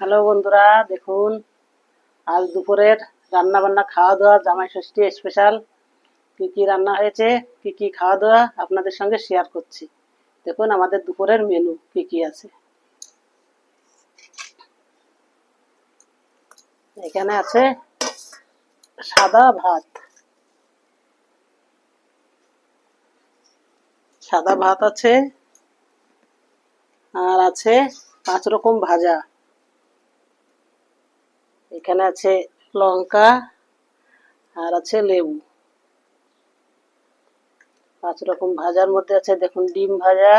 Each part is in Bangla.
হ্যালো বন্ধুরা, দেখুন, আজ দুপুরের রান্না বান্না খাওয়া দাওয়া জামাই ষষ্ঠী স্পেশাল কি কি রান্না হয়েছে, কি কি খাওয়া দাওয়া আপনাদের সঙ্গে শেয়ার করছি। দেখুন, আমাদের দুপুরের মেনু কি কি আছে। এখানে আছে সাদা ভাত। সাদা ভাত আছে, আর আছে পাঁচ রকম ভাজা। এখানে আছে লঙ্কা আর আছে লেবু। পাঁচ রকম ভাজার মধ্যে আছে, দেখুন, ডিম ভাজা,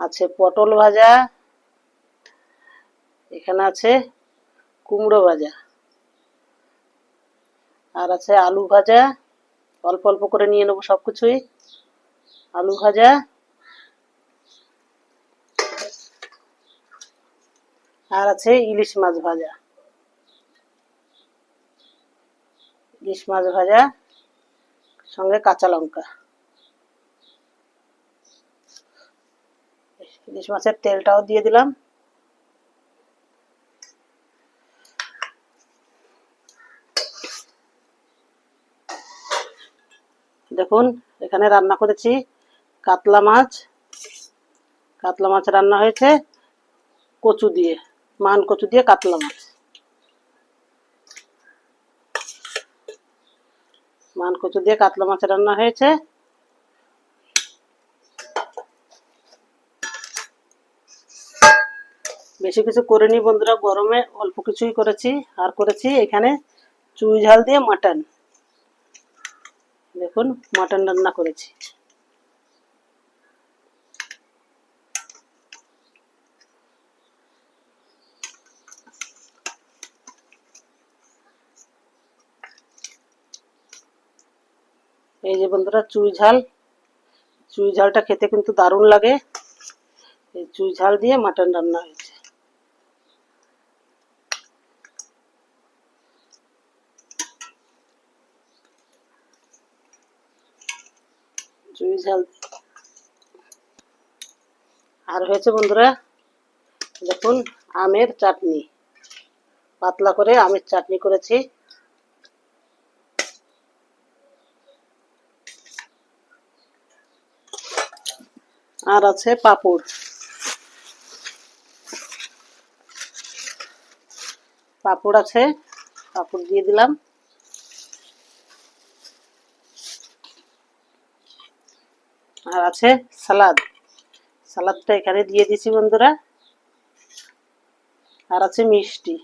আছে পটল ভাজা, এখানে আছে কুমড়ো ভাজা, আর আছে আলু ভাজা। অল্প অল্প করে নিয়ে নেব সব কিছুই আলু ভাজা আর আছে ইলিশ মাছ ভাজা। ইলিশ মাছ ভাজা, সঙ্গে কাঁচা লঙ্কা। ইলিশ মাছের তেলটাও দিয়ে দিলাম। দেখুন, এখানে রান্না করেছি কাতলা মাছ। কাতলা মাছ রান্না হয়েছে কচু দিয়ে। মান কচু দিয়ে কাতলা মাছ মান কচু দিয়ে কাতলা মাছ রান্না হয়েছে? বেশি কিছু করিনি বন্ধুরা, গরমে অল্প কিছুই করেছি, আর করেছি এখানে চুই ঝাল দিয়ে মাটন। দেখুন, মাটন রান্না করেছি। এই যে বন্ধুরা চুই ঝাল। চুই ঝালটা খেতে কিন্তু দারুণ লাগে। এই চুই ঝাল দিয়ে মাটন রান্না হয়েছে। চুই ঝাল। আর হয়েছে বন্ধুরা, দেখুন, আমের চাটনি। পাতলা করে আমের চাটনি করেছি। আর আছে পাপড়। পাপড় আছে, পাপড় দিয়ে দিলাম। আর আছে সালাদ। সালাদটা এখানে দিয়ে দিছি বন্ধুরা। আর আছে মিষ্টি।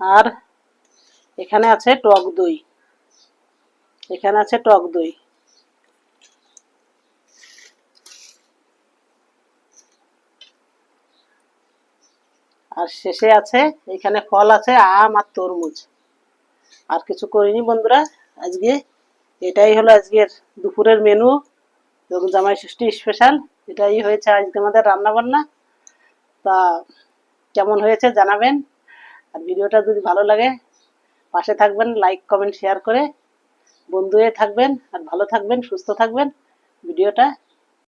আর এখানে আছে টক দই। এখানে আছে টক দই। আর শেষে আছে, এখানে ফল আছে, আম আর তরমুজ। আর কিছু করিনি বন্ধুরা, আজকে এটাই হলো আজকের দুপুরের মেনু জামাই ষষ্ঠী স্পেশাল এটাই হয়েছে আজকে আমাদের রান্না বান্না তা কেমন হয়েছে জানাবেন। আর ভিডিওটা যদি ভালো লাগে, পাশে থাকবেন লাইক কমেন্ট শেয়ার করে বন্ধু হয়ে থাকবেন, আর ভালো থাকবেন, সুস্থ থাকবেন। ভিডিওটা